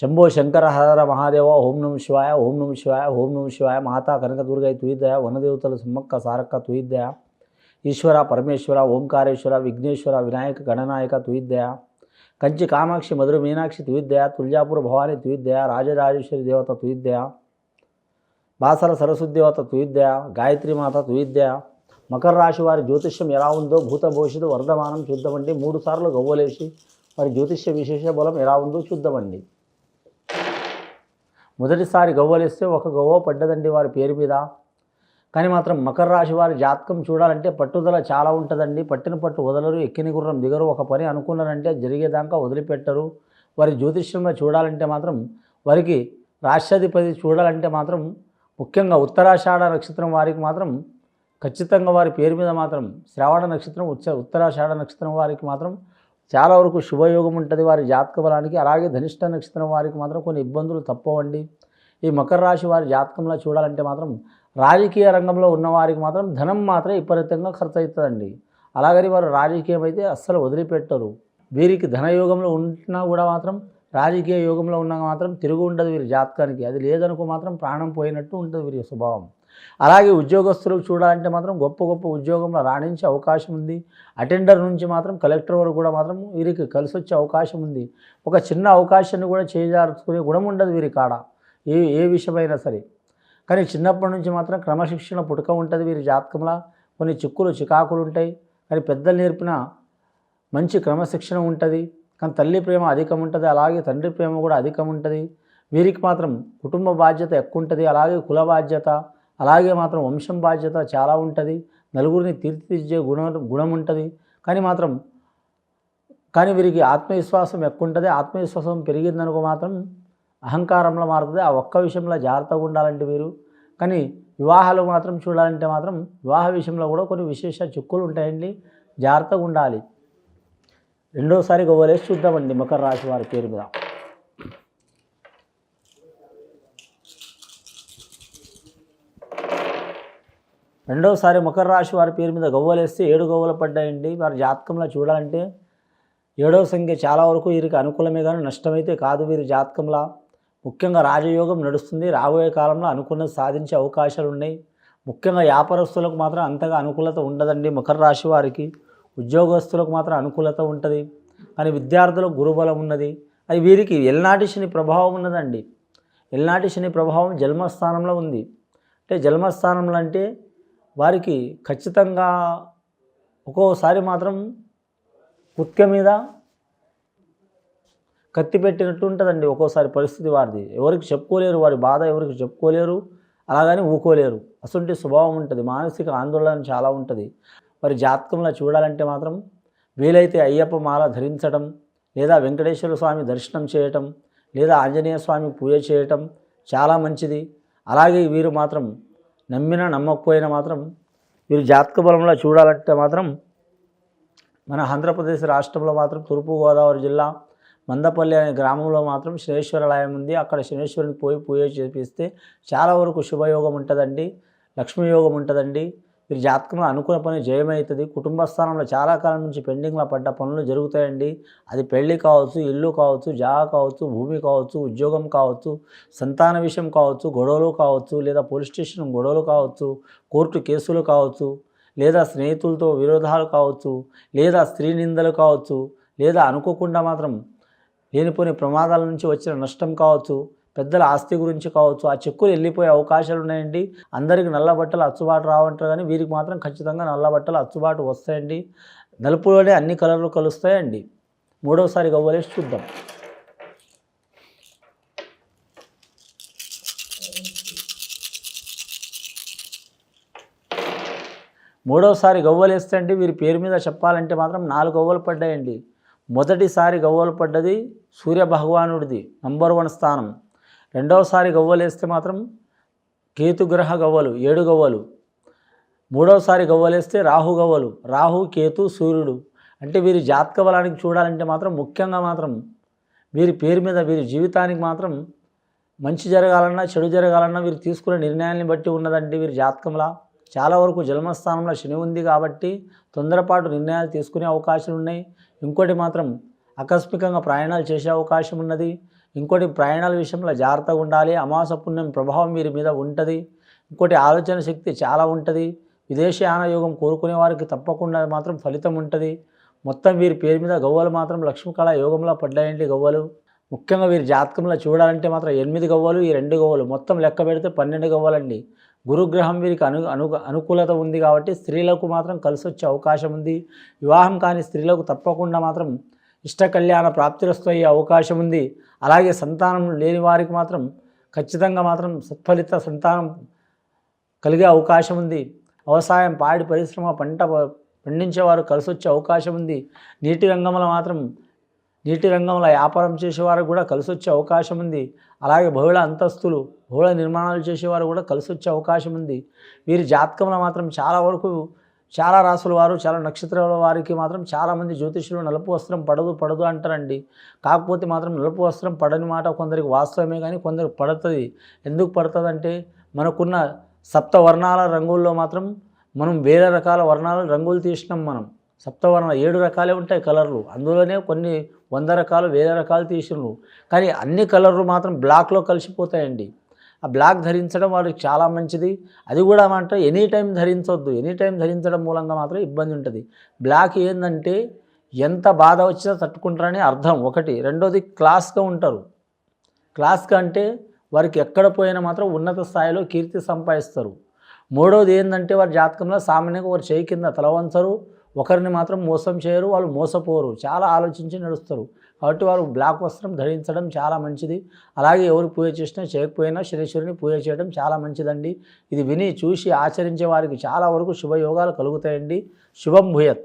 శంభో శంకర హర మహాదేవ ఓం నమ శివాయ ఓం నమ శివాయ ఓం నమ శివాయ మాతా కనకదుర్గై తుయిద్దయ వనదేవతల సుమ్మక్క సారక్క తుయిద్దయ ఈశ్వర పరమేశ్వర ఓంకారేశ్వర విఘ్నేశ్వర వినాయక గణనాయక తుయిద్దయ కంచి కామాక్షి మధుర మీనాక్షి తుయిద్దయ తుల్జాపూర్ భవాని తుయిద్దయ రాజరాజేశ్వరి దేవత తుయిద్దయ బాసర సరస్వతి దేవత తుయిద్దయ గాయత్రి మాత తుయిద్దయ మకర రాశి వారి జ్యోతిష్యం ఎలా ఉందో భూత భవిష్యత్తు వర్ధమానం చూద్దామండి. మూడు సార్లు గవ్వలేసి వారి జ్యోతిష్య విశేష బలం ఎలా ఉందో చూద్దామండి. మొదటిసారి గవ్వలేస్తే ఒక గవ్వ పడ్డదండి వారి పేరు మీద. కానీ మాత్రం మకర రాశి వారి జాతకం చూడాలంటే పట్టుదల చాలా ఉంటుందండి. పట్టిన పట్టు వదలరు ఎక్కిన గుర్రం దిగరు. ఒక పని అనుకున్నారంటే జరిగేదాకా వదిలిపెట్టరు. వారి జ్యోతిష్యంలో చూడాలంటే మాత్రం వారికి రాష్ట్రాధిపతి చూడాలంటే మాత్రం ముఖ్యంగా ఉత్తరాషాఢ నక్షత్రం వారికి మాత్రం ఖచ్చితంగా వారి పేరు మీద మాత్రం శ్రావణ నక్షత్రం ఉచ్చ ఉత్తరాషాఢ నక్షత్రం వారికి మాత్రం చాలా వరకు శుభయోగం ఉంటుంది వారి జాతక బలానికి. అలాగే ధనిష్ట నక్షత్రం వారికి మాత్రం కొన్ని ఇబ్బందులు తప్పవండి. ఈ మకర రాశి వారి జాతకంలో చూడాలంటే మాత్రం రాజకీయ రంగంలో ఉన్నవారికి మాత్రం ధనం మాత్రం విపరీతంగా ఖర్చు అవుతుందండి అలాగని వారు రాజకీయం అయితే అస్సలు వదిలిపెట్టరు. వీరికి ధనయోగంలో ఉంటున్నా కూడా మాత్రం రాజకీయ యోగంలో ఉన్నా మాత్రం తిరుగు ఉండదు వీరి జాతకానికి. అది లేదనుకో మాత్రం ప్రాణం పోయినట్టు ఉంటుంది వీరి స్వభావం. అలాగే ఉద్యోగస్తులకు చూడాలంటే మాత్రం గొప్ప గొప్ప ఉద్యోగంలో రాణించే అవకాశం ఉంది. అటెండర్ నుంచి మాత్రం కలెక్టర్ వరకు కూడా మాత్రం వీరికి కలిసి వచ్చే అవకాశం ఉంది. ఒక చిన్న అవకాశాన్ని కూడా చేజార్చుకునే గుణం ఉండదు వీరి కాడ ఏ ఏ విషయమైనా సరే. కానీ చిన్నప్పటి నుంచి మాత్రం క్రమశిక్షణ పుట్టుక ఉంటుంది వీరి జాతకంలో. కొన్ని చిక్కులు చికాకులు ఉంటాయి. కానీ పెద్దలు నేర్పిన మంచి క్రమశిక్షణ ఉంటుంది. కానీ తల్లి ప్రేమ అధికం ఉంటుంది. అలాగే తండ్రి ప్రేమ కూడా అధికం ఉంటుంది. వీరికి మాత్రం కుటుంబ బాధ్యత ఎక్కువ ఉంటుంది. అలాగే కుల బాధ్యత అలాగే మాత్రం వంశం బాధ్యత చాలా ఉంటుంది. నలుగురిని తీర్చిదిద్దే గుణం గుణం ఉంటుంది. కానీ మాత్రం కానీ వీరికి ఆత్మవిశ్వాసం ఎక్కువ ఉంటుంది ఆత్మవిశ్వాసం పెరిగిందనుకో మాత్రం అహంకారంలో మారుతుంది. ఆ ఒక్క విషయంలో జాగ్రత్తగా ఉండాలంటే వీరు. కానీ వివాహాలు మాత్రం చూడాలంటే మాత్రం వివాహ విషయంలో కూడా కొన్ని విశేష చిక్కులు ఉంటాయండి. జాగ్రత్తగా ఉండాలి. రెండోసారి గవ్వలేసి చూద్దామండి. మకర రాశి వారి పేరు మీద. రెండోసారి మకర రాశి వారి పేరు మీద గవ్వలేస్తే ఏడు గవ్వలు పడ్డాయండి. వారి జాతకంలో చూడాలంటే ఏడవ సంఖ్య చాలా వరకు వీరికి అనుకూలమే కానీ నష్టమైతే కాదు వీరి జాతకంలో. ముఖ్యంగా రాజయోగం నడుస్తుంది. రాబోయే కాలంలో అనుకున్నది సాధించే అవకాశాలు ఉన్నాయి. ముఖ్యంగా వ్యాపారస్తులకు మాత్రం అంతగా అనుకూలత ఉండదండి మకర రాశి వారికి. ఉద్యోగస్తులకు మాత్రం అనుకూలత ఉంటుంది. కానీ విద్యార్థులకు గురుబలం ఉన్నది. అది వీరికి ఎల్నాటి శని ప్రభావం ఉన్నదండి. ఎల్నాటి శని ప్రభావం జన్మస్థానంలో ఉంది. అంటే జన్మస్థానంలో అంటే వారికి ఖచ్చితంగా ఒక్కోసారి మాత్రం కుత్క మీద కత్తి పెట్టినట్టు ఉంటుందండి ఒక్కోసారి పరిస్థితి వారిది. ఎవరికి చెప్పుకోలేరు వారి బాధ ఎవరికి చెప్పుకోలేరు అలాగని ఊకోలేరు. అసంటి స్వభావం ఉంటుంది మానసిక ఆందోళన చాలా ఉంటుంది. వారి జాతకంలో చూడాలంటే మాత్రం వీలైతే అయ్యప్ప మాల ధరించడం లేదా వెంకటేశ్వర స్వామి దర్శనం చేయటం లేదా ఆంజనేయ స్వామి పూజ చేయటం చాలా మంచిది. అలాగే వీరు మాత్రం నమ్మినా నమ్మకపోయినా మాత్రం వీరు జాతక బలంలో చూడాలంటే మాత్రం మన ఆంధ్రప్రదేశ్ రాష్ట్రంలో మాత్రం తూర్పుగోదావరి జిల్లా మందపల్లి అనే గ్రామంలో మాత్రం శనేశ్వరాలయం ఉంది. అక్కడ శనేశ్వరునికి పోయి పూజ చేపిస్తే చాలా వరకు శుభయోగం ఉంటుందండి. లక్ష్మీయోగం ఉంటుందండి. మీరు జాతకంలో అనుకున్న పని జయమవుతుంది కుటుంబ స్థానంలో చాలా కాలం నుంచి పెండింగ్లో పడ్డ పనులు జరుగుతాయండి. అది పెళ్ళి కావచ్చు ఇల్లు కావచ్చు జాగా కావచ్చు భూమి కావచ్చు ఉద్యోగం కావచ్చు సంతాన విషయం కావచ్చు గొడవలు కావచ్చు లేదా పోలీస్ స్టేషన్ గొడవలు కావచ్చు కోర్టు కేసులు కావచ్చు లేదా స్నేహితులతో విరోధాలు కావచ్చు లేదా స్త్రీ నిందలు కావచ్చు లేదా అనుకోకుండా మాత్రం లేనిపోని ప్రమాదాల నుంచి వచ్చిన నష్టం కావచ్చు పెద్దల ఆస్తి గురించి కావచ్చు ఆ చెక్కులు వెళ్ళిపోయే అవకాశాలు ఉన్నాయండి. అందరికి నల్ల బట్టలు అచ్చుబాటు రావంటారు కానీ వీరికి మాత్రం ఖచ్చితంగా నల్ల బట్టలు అచ్చుబాటు వస్తాయండి. నలుపులోనే అన్ని కలర్లు కలుస్తాయండి. మూడవసారి గవ్వలేసి చూద్దాం. మూడవసారి గవ్వలు అండి వీరి పేరు మీద చెప్పాలంటే మాత్రం నాలుగు గవ్వలు పడ్డాయండి. మొదటిసారి గవ్వలు పడ్డది సూర్య భగవానుడిది నంబర్ వన్ స్థానం. రెండవసారి గవ్వలు వేస్తే మాత్రం కేతుగ్రహ గవ్వలు ఏడు గవ్వలు. మూడవసారి గవ్వలేస్తే రాహు గవ్వలు రాహు కేతు సూర్యుడు. అంటే వీరి జాతక బలానికి చూడాలంటే మాత్రం ముఖ్యంగా మాత్రం వీరి పేరు మీద వీరి జీవితానికి మాత్రం మంచి జరగాలన్నా చెడు జరగాలన్నా వీరు తీసుకునే నిర్ణయాన్ని బట్టి ఉన్నదండి వీరి జాతకంలా చాలా వరకు జన్మస్థానంలో శని ఉంది కాబట్టి తొందరపాటు నిర్ణయాలు తీసుకునే అవకాశాలు ఉన్నాయి ఇంకోటి మాత్రం ఆకస్మికంగా ప్రయాణాలు చేసే అవకాశం ఉన్నది. ఇంకోటి ప్రయాణాల విషయంలో జాగ్రత్తగా ఉండాలి. అమాస పుణ్యం ప్రభావం వీరి మీద ఉంటుంది. ఇంకోటి ఆలోచన శక్తి చాలా ఉంటుంది. విదేశయాన యోగం కోరుకునే వారికి తప్పకుండా మాత్రం ఫలితం ఉంటుంది. మొత్తం వీరి పేరు మీద గవ్వలు మాత్రం లక్ష్మీకళ యోగంలో పడ్డాయండి గవ్వలు. ముఖ్యంగా వీరి జాతకంలో చూడాలంటే మాత్రం ఎనిమిది గవ్వలు ఈ రెండు గవ్వలు. మొత్తం లెక్క పెడితే పన్నెండు గవ్వలండి. గురుగ్రహం వీరికి అను అను అనుకూలత ఉంది కాబట్టి స్త్రీలకు మాత్రం కలిసి వచ్చే అవకాశం ఉంది. వివాహం కాని స్త్రీలకు తప్పకుండా మాత్రం ఇష్ట కళ్యాణ ప్రాప్తిరస్తు అయ్యే అవకాశం ఉంది అలాగే సంతానం లేని వారికి మాత్రం ఖచ్చితంగా మాత్రం సత్ఫలిత సంతానం కలిగే అవకాశం ఉంది వ్యవసాయం పాడి పరిశ్రమ పంట పండించేవారు కలిసి వచ్చే అవకాశం ఉంది నీటి రంగంలో మాత్రం నీటి రంగంలో వ్యాపారం చేసేవారు కూడా కలిసి వచ్చే అవకాశం ఉంది అలాగే బహుళ అంతస్తులు బహుళ నిర్మాణాలు చేసేవారు కూడా కలిసి వచ్చే అవకాశం ఉంది వీరి జాతకంలో మాత్రం చాలా వరకు చాలా రాసుల వారు చాలా నక్షత్రాల వారికి మాత్రం చాలామంది జ్యోతిషులు నలుపు వస్త్రం పడదు పడదు అంటారండి. కాకపోతే మాత్రం నలుపు వస్త్రం పడని మాట కొందరికి వాస్తవమే కానీ కొందరికి పడుతుంది. ఎందుకు పడుతుంది అంటే మనకున్న సప్త వర్ణాల రంగుల్లో మాత్రం మనం వేరే రకాల వర్ణాల రంగులు తీసినాం మనం. సప్తవర్ణాలు ఏడు రకాలే ఉంటాయి కలర్లు. అందులోనే కొన్ని వంద రకాలు వేరే రకాలు తీసినారు కానీ అన్ని కలర్లు మాత్రం బ్లాక్లో కలిసిపోతాయండి. ఆ బ్లాక్ ధరించడం వారికి చాలా మంచిది. అది కూడా మాట ఎనీ టైం ధరించవద్దు ఎనీ టైం ధరించడం మూలంగా మాత్రం ఇబ్బంది ఉంటుంది. బ్లాక్ ఏంటంటే ఎంత బాధ వచ్చినా తట్టుకుంటారని అర్థం. ఒకటి. రెండోది క్లాస్గా ఉంటారు. క్లాస్గా అంటే వారికి ఎక్కడ పోయినా మాత్రం ఉన్నత స్థాయిలో కీర్తి సంపాదిస్తారు. మూడోది ఏంటంటే వారి జాతకంలో సామాన్యంగా వారు చేయి కింద తలవంచరు. ఒకరిని మాత్రం మోసం చేయరు వాళ్ళు మోసపోరు. చాలా ఆలోచించి నడుస్తారు. కాబట్టి వారు బ్లాక్ వస్త్రం ధరించడం చాలా మంచిది. అలాగే ఎవరు పూజ చేసినా చేయకపోయినా శనేశ్వరుని పూజ చేయడం చాలా మంచిదండి. ఇది విని చూసి ఆచరించే వారికి చాలా వరకు శుభయోగాలు కలుగుతాయండి. శుభం భూయత్.